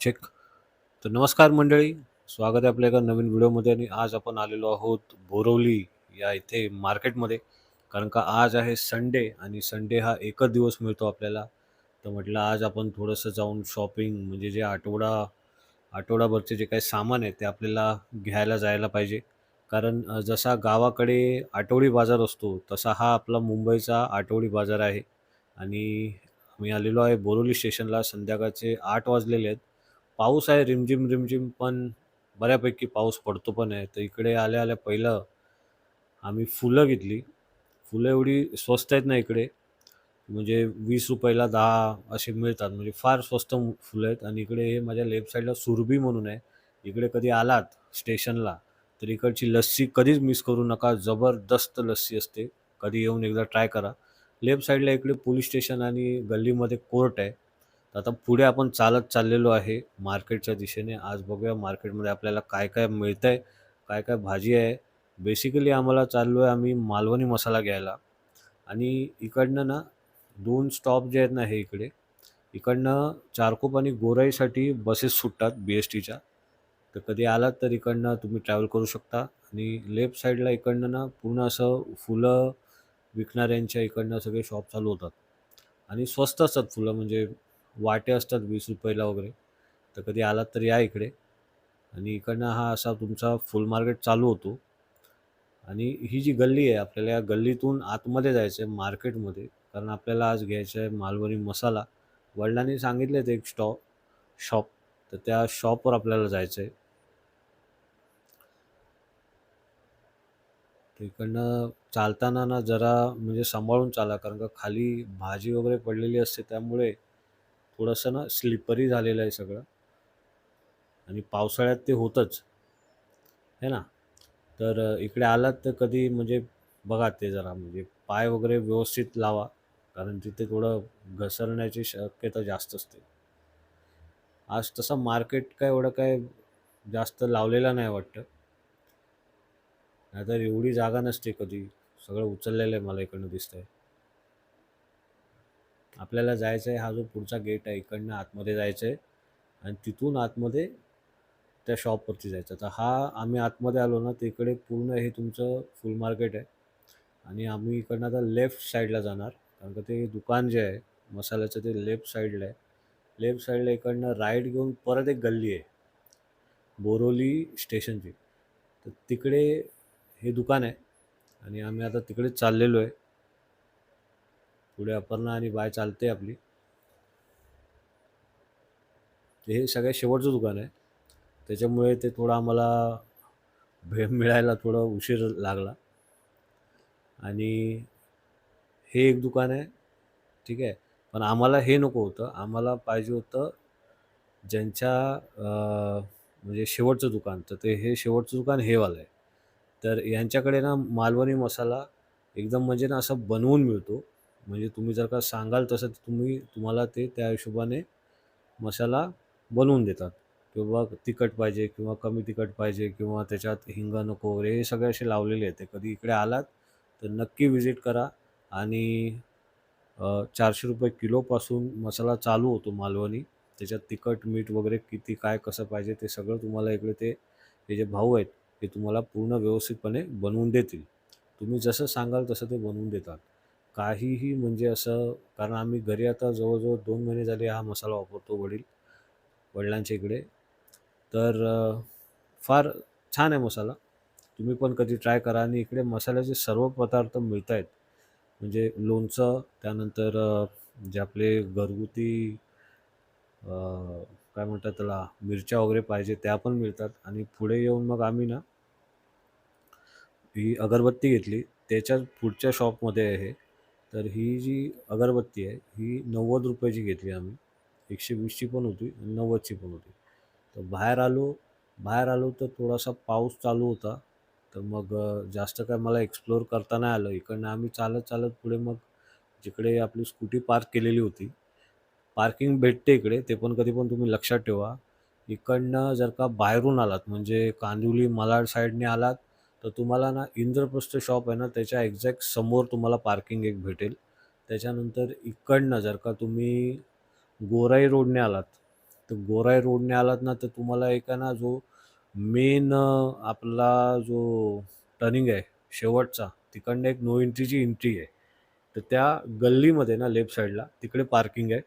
Check तर नमस्कार मंडळी. स्वागत आहे आपल्या एका नवीन व्हिडिओमध्ये आणि आज आपण आलेलो आहोत बोरवली या इथे मार्केटमध्ये. कारण का आज आहे संडे आणि संडे हा एकच दिवस मिळतो आपल्याला. तर म्हटलं आज आपण थोडंसं जाऊन शॉपिंग म्हणजे जे आठवडा आठवडाभरचे जे काही सामान आहे ते आपल्याला घ्यायला जायला पाहिजे. कारण जसा गावाकडे आठवडी बाजार असतो तसा हा आपला मुंबईचा आठवडी बाजार आहे. आणि मी आलेलो आहे बोरोली स्टेशनला. संध्याकाळचे आठ वाजलेले आहेत. पाऊस आहे रिमझिम रिमझिम पण बऱ्यापैकी पाऊस पडतो पण आहे. तर इकडे आल्या आल्या पहिलं आम्ही फुलं घेतली. फुलं एवढी स्वस्त आहेत ना इकडे. म्हणजे वीस रुपयाला दहा असे मिळतात. म्हणजे फार स्वस्त फुलं आहेत. आणि इकडे हे माझ्या लेफ्ट साईडला सुरभी म्हणून आहे. इकडे कधी आलात स्टेशनला तर इकडची लस्सी कधीच मिस करू नका. जबरदस्त लस्सी असते. कधी येऊन एकदा ट्राय करा. लेफ्ट साईडला इकडे पोलीस स्टेशन आणि गल्लीमध्ये कोर्ट आहे. तर आता पुढे आपण चालत चाललेलो आहे मार्केटच्या दिशेने. आज बघूया मार्केटमध्ये आपल्याला काय काय मिळतं आहे काय काय भाजी आहे. बेसिकली आम्हाला चाललो आहे आम्ही मालवणी मसाला घ्यायला. आणि इकडनं ना दोन स्टॉप जे आहेत ना हे इकडे. इकडनं चारकोप आणि गोराईसाठी बसेस सुटतात बी एस टीच्या तर कधी आलात तर इकडनं तुम्ही ट्रॅव्हल करू शकता. आणि लेफ्ट साईडला इकडनं ना पूर्ण असं फुलं विकणाऱ्यांच्या इकडनं सगळे शॉप चालू होतात. आणि स्वस्त असतात फुलं म्हणजे वाटे असतात वीस रुपयाला वगैरे. तर कधी आलात तर या इकडे. आणि इकडनं हा असा तुमचा फुल मार्केट चालू होतो. आणि ही जी गल्ली आहे आपल्याला या गल्लीतून आतमध्ये जायचं आहे मार्केटमध्ये. कारण आपल्याला आज घ्यायचं आहे मालवणी मसाला. वडिलांनी सांगितले ते एक स्टॉ शॉप. तर त्या शॉपवर आपल्याला जायचं आहे इकडनं चालताना ना जरा म्हणजे सांभाळून चाला. कारण का खाली भाजी वगैरे पडलेली असते त्यामुळे थोडंसं ना स्लिपरी झालेलं आहे सगळं. आणि पावसाळ्यात ते होतंच. है ना? तर इकडे आलात तर कधी म्हणजे बघा ते जरा म्हणजे पाय वगैरे व्यवस्थित लावा. कारण तिथे थोडं घसरण्याची शक्यता जास्त असते. आज तसं मार्केट काय एवढं काय जास्त लावलेलं नाही वाटतं. नाहीतर एवढी जागा नसते कधी. सगळं उचललेलं आहे मला इकडनं दिसतंय. आपल्याला जायचं आहे हा जो पुढचा गेट आहे इकडनं आतमध्ये जायचं आहे आणि तिथून आतमध्ये त्या शॉपवरती जायचं. तर हा आम्ही आतमध्ये आलो ना तिकडे पूर्ण हे तुमचं फुल मार्केट आहे आणि आम्ही इकडनं आता लेफ्ट साईडला जाणार. कारण का ते दुकान जे आहे मसाल्याचं ते लेफ्ट साईडला आहे. लेफ्ट साईडला इकडनं राईट घेऊन परत एक गल्ली आहे बोरोली स्टेशनची तर तिकडे हे दुकान आहे आणि आम्ही आता तिकडे चाललेलो आहे. पुढे अपर्णा आणि बाय चालते आपली. ते हे सगळ्यात शेवटचं दुकान आहे. त्याच्यामुळे ते थोडं आम्हाला भेळ मिळायला थोडा उशीर लागला. आणि हे एक दुकान आहे. ठीक आहे. पण आम्हाला हे नको होतं. आम्हाला पाहिजे होतं ज्यांच्या म्हणजे शेवटचं दुकान. तर ते हे शेवटचं दुकान हेवालं आहे. तर यांच्याकडे ना मालवणी मसाला एकदम म्हणजे ना असं बनवून मिळतो. म्हणजे तुम्ही जर का सांगाल तसं तुम्ही तुम्हाला ते त्या हिशोबाने मसाला बनवून देतात. किंवा तिखट पाहिजे किंवा कमी तिखट पाहिजे किंवा त्याच्यात हिंग नको वगैरे हे सगळे असे लावलेले आहेत. ते कधी इकडे आलात तर नक्की विजिट करा. आणि चारशे रुपये किलोपासून मसाला चालू होतो मालवणी. त्याच्यात तिखट मीठ वगैरे किती काय कसं पाहिजे ते सगळं तुम्हाला इकडे ते हे जे भाऊ आहेत ते तुम्हाला पूर्ण व्यवस्थितपणे बनवून देतील. तुम्ही जसं सांगाल तसं ते बनवून देतात. काहीही म्हणजे असं कारण आम्ही घरी आता जवळजवळ दोन महिने झाले हा मसाला वापरतो वडील वडिलांच्या इकडे. तर फार छान आहे मसाला. तुम्ही पण कधी ट्राय करा आणि इकडे मसाल्याचे सर्व पदार्थ मिळत आहेत म्हणजे लोणचं त्यानंतर जे आपले घरगुती काय म्हणतात त्याला मिरच्या वगैरे पाहिजे त्या पण मिळतात. आणि पुढे येऊन मग आम्ही ना ही अगरबत्ती घेतली. त्याच्या पुढच्या शॉपमध्ये आहे. तर ही जी अगरबत्ती आहे ही नव्वद रुपयाची घेतली आम्ही. एकशे वीसची पण होती नव्वदची पण होती. तर बाहेर आलो बाहेर आलो तर थोडासा पाऊस चालू होता. तर मग जास्त काय मला एक्सप्लोअर करता नाही आलं. इकडनं आम्ही चालत चालत पुढे मग जिकडे आपली स्कूटी पार्क केलेली होती. पार्किंग भेटते इकडे ते पण कधी पण तुम्ही लक्षात ठेवा. इकडनं जर का बाहेरून आलात म्हणजे कांदिवली मलाड साईडने आलात तर तुम्हाला ना इंद्रप्रस्थ शॉप आहे ना त्याच्या एक्झॅक्ट समोर तुम्हाला पार्किंग एक भेटेल. त्याच्यानंतर इकडनं जर का तुम्ही गोराई रोडने आलात तर गोराई रोडने आलात ना तर तुम्हाला एक आहे ना जो मेन आपला जो टर्निंग आहे शेवटचा तिकडनं एक नो एंट्रीची एंट्री आहे. तर त्या गल्लीमध्ये ना लेफ्ट साईडला तिकडे पार्किंग आहे.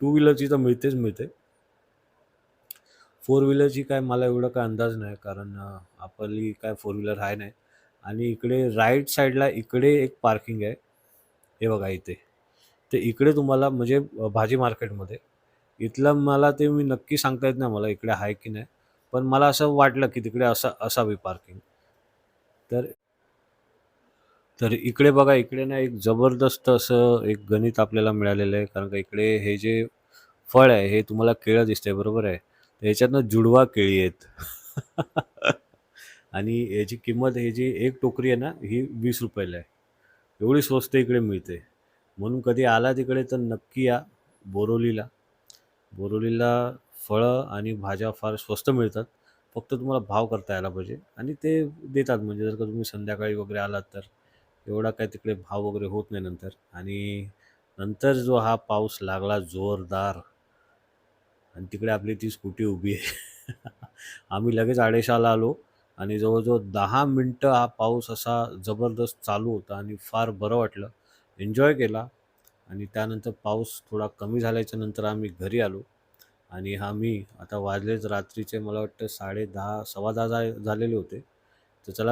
टू व्हीलरची तर मिळतेच मिळते. फोर व्हीलरची काय मला एवढं काय अंदाज नाही कारण आपली काय फोर व्हीलर आहे नाही. आणि इकडे राईट साईडला इकडे एक पार्किंग आहे. हे बघा इथे. ते इकडे तुम्हाला म्हणजे भाजी मार्केटमध्ये इथलं मला ते मी नक्की सांगता येत नाही मला इकडे आहे की नाही. पण मला असं वाटलं की तिकडे असा असावी पार्किंग तर तर इकडे बघा इकडे ना एक जबरदस्त असं एक गणित आपल्याला मिळालेलं आहे. कारण का इकडे हे जे फळ आहे हे तुम्हाला केळं दिसतंय बरोबर आहे. याच्यातनं जुडवा केळी आहेत. आणि याची किंमत हे जी एक टोकरी आहे ना ही वीस रुपयाला आहे. एवढी स्वस्त इकडे मिळते. म्हणून कधी आला तिकडे तर नक्की या बोरोलीला. बोरोलीला फळं आणि भाज्या फार स्वस्त मिळतात. फक्त तुम्हाला भाव करता यायला पाहिजे. आणि ते देतात म्हणजे जर का तुम्ही संध्याकाळी वगैरे आलात तर. एवढा काय तिकडे भाव वगैरे होत नाही नंतर. आणि नंतर जो हा पाऊस लागला जोरदार. आणि तिकडे आपली ती स्कूटी उभी आहे. आम्ही लगेच आडेशाला आलो आणि जवळजवळ दहा मिनटं हा पाऊस असा जबरदस्त चालू होता आणि फार बरं वाटलं. एन्जॉय केला आणि त्यानंतर पाऊस थोडा कमी झाल्याच्यानंतर आम्ही घरी आलो आणि हा मी आता वाजलेच रात्रीचे मला वाटतं साडे दहा सव्वा दहा झालेले होते. तर चला